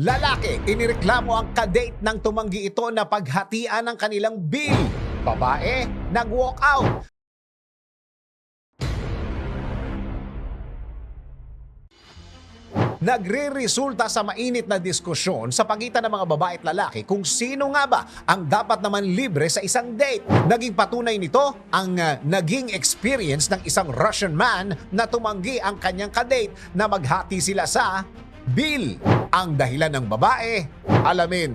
Lalaki, inireklamo ang kadate ng tumanggi ito na paghatian ng kanilang bill. Babae, nag-walk out. Nagre-resulta sa mainit na diskusyon sa pagitan ng mga babae at lalaki kung sino nga ba ang dapat naman libre sa isang date. Naging patunay nito ang uh, naging experience ng isang Russian man na tumanggi ang kanyang kadate na maghati sila sa bill. Ang dahilan ng babae, alamin.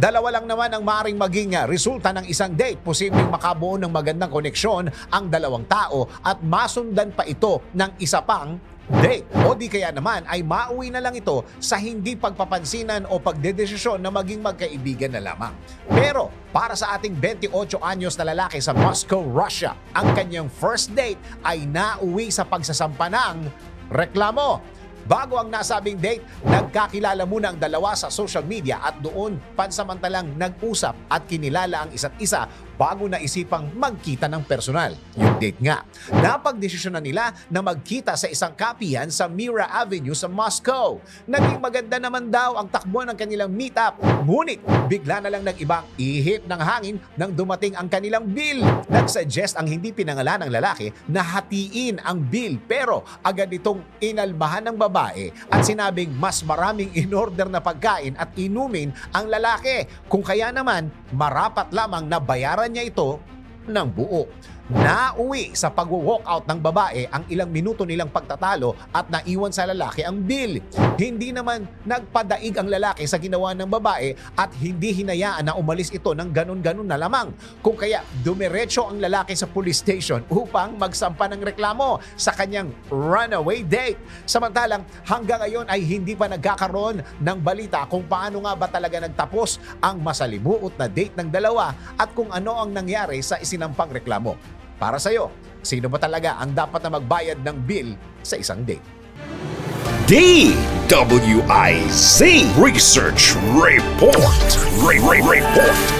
Dalawa lang naman ang maring maging resulta ng isang date. Posibleng makabuo ng magandang koneksyon ang dalawang tao at masundan pa ito ng isa pang date. O di kaya naman ay mauwi na lang ito sa hindi pagpapansinan o pagdedesisyon na maging magkaibigan na lamang. Pero para sa ating 28 anyos na lalaki sa Moscow, Russia, ang kanyang first date ay nauwi sa pagsasampa ng reklamo. Bago ang nasabing date, nagkakilala muna ang dalawa sa social media at doon pansamantalang nag-usap at kinilala ang isa't isa bago naisipang magkita ng personal. Yung date nga. Napagdesisyon na nila na magkita sa isang kapihan sa Mira Avenue sa Moscow. Naging maganda naman daw ang takbo ng kanilang meetup. Ngunit bigla na lang nag-ibang ihip ng hangin nang dumating ang kanilang bill. Nagsuggest ang hindi pinangalan ng lalaki na hatiin ang bill pero agad itong inalbahan ng babae at sinabing mas maraming in-order na pagkain at inumin ang lalaki. Kung kaya naman, marapat lamang na bayaran niya ito ng buo. Nauwi sa pag-walkout ng babae ang ilang minuto nilang pagtatalo at naiwan sa lalaki ang bill. Hindi naman nagpadaig ang lalaki sa ginawa ng babae at hindi hinayaan na umalis ito ng ganun-ganun na lamang. Kung kaya dumiretso ang lalaki sa police station upang magsampa ng reklamo sa kanyang runaway date. Samantalang hanggang ngayon ay hindi pa nagkakaroon ng balita kung paano nga ba talaga nagtapos ang masalimuot na date ng dalawa at kung ano ang nangyari sa isinampang reklamo. Para sa'yo, sino ba talaga ang dapat na magbayad ng bill sa isang date? DWIZ Research Report. Re- Re- Report.